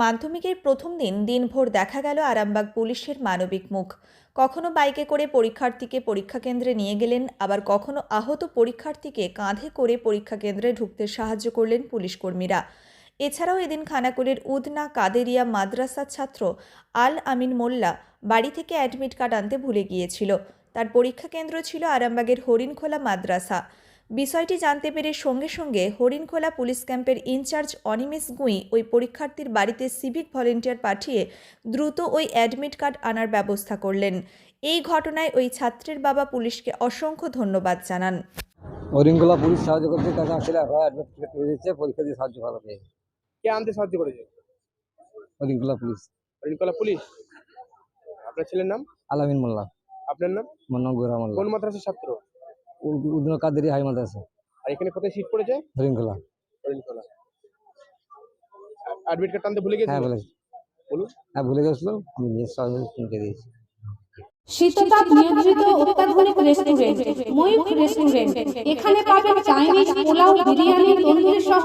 মাধ্যমিকের প্রথম দিন দিনভর দেখা গেল আরামবাগ পুলিশের মানবিক মুখ। কখনো বাইকে করে পরীক্ষার্থীকে পরীক্ষা কেন্দ্রে নিয়ে গেলেন, আবার কখনো আহত পরীক্ষার্থীকে কাঁধে করে পরীক্ষা কেন্দ্রে ঢুকতে সাহায্য করলেন পুলিশ কর্মীরা এছাড়াও এদিন খানাকুলের উদনা কাদেরিয়া মাদ্রাসার ছাত্র আল আমিন মোল্লা বাড়ি থেকে অ্যাডমিট কার্ড আনতে ভুলে গিয়েছিল। তার পরীক্ষা কেন্দ্র ছিল আরামবাগের হরিণখোলা মাদ্রাসা। বিষয়টি জানতে পেরে সঙ্গে সঙ্গে হরিণখোলা পুলিশ ক্যাম্পের ইনচার্জ অনিমেষ গুঁই ওই পরীক্ষার্থীর বাড়িতে সিভিক ভলেন্টিয়ার পাঠিয়ে দ্রুত ওই অ্যাডমিট কার্ড আনার ব্যবস্থা করলেন। এই ঘটনায় ওই ছাত্রের বাবা পুলিশকে অসংখ্য ধন্যবাদ জানান। হরিণগোলা পুলিশ সাহায্য করছে তাকে আসলে অ্যাডমিট করে দিচ্ছে পরীক্ষা দিয়ে সাহায্য ভালো পেয়ে। কে আনতে সাহায্য করেছে? হরিণগোলা পুলিশ। রিনকলা পুলিশ? আপনার ছেলের নাম? আলামিন মোল্লা। আপনার নাম? মন্না গোরা মোল্লা কোন মাদ্রাসার ছাত্র? উদ্দিন কাদেরি হাই মাদ্রাসা আর এখানে কোথায় সিট পড়েছে? হরিণখোলা হরিণখোলা অ্যাডমিট কার্ড আনতে ভুলে হ্যাঁ বলেছি বলুন। হ্যাঁ ভুলে গেছিলাম। আমি নিয়ে সঙ্গে কিনতে দিয়েছি। শীততাপ নিয়ন্ত্রিত অত্যাধুনিক রেস্টুরেন্ট ময়ূখ রেস্টুরেন্ট এখানে পাবেন চাইনিজ পোলাও বিরিয়ানি তন্দুরি সহ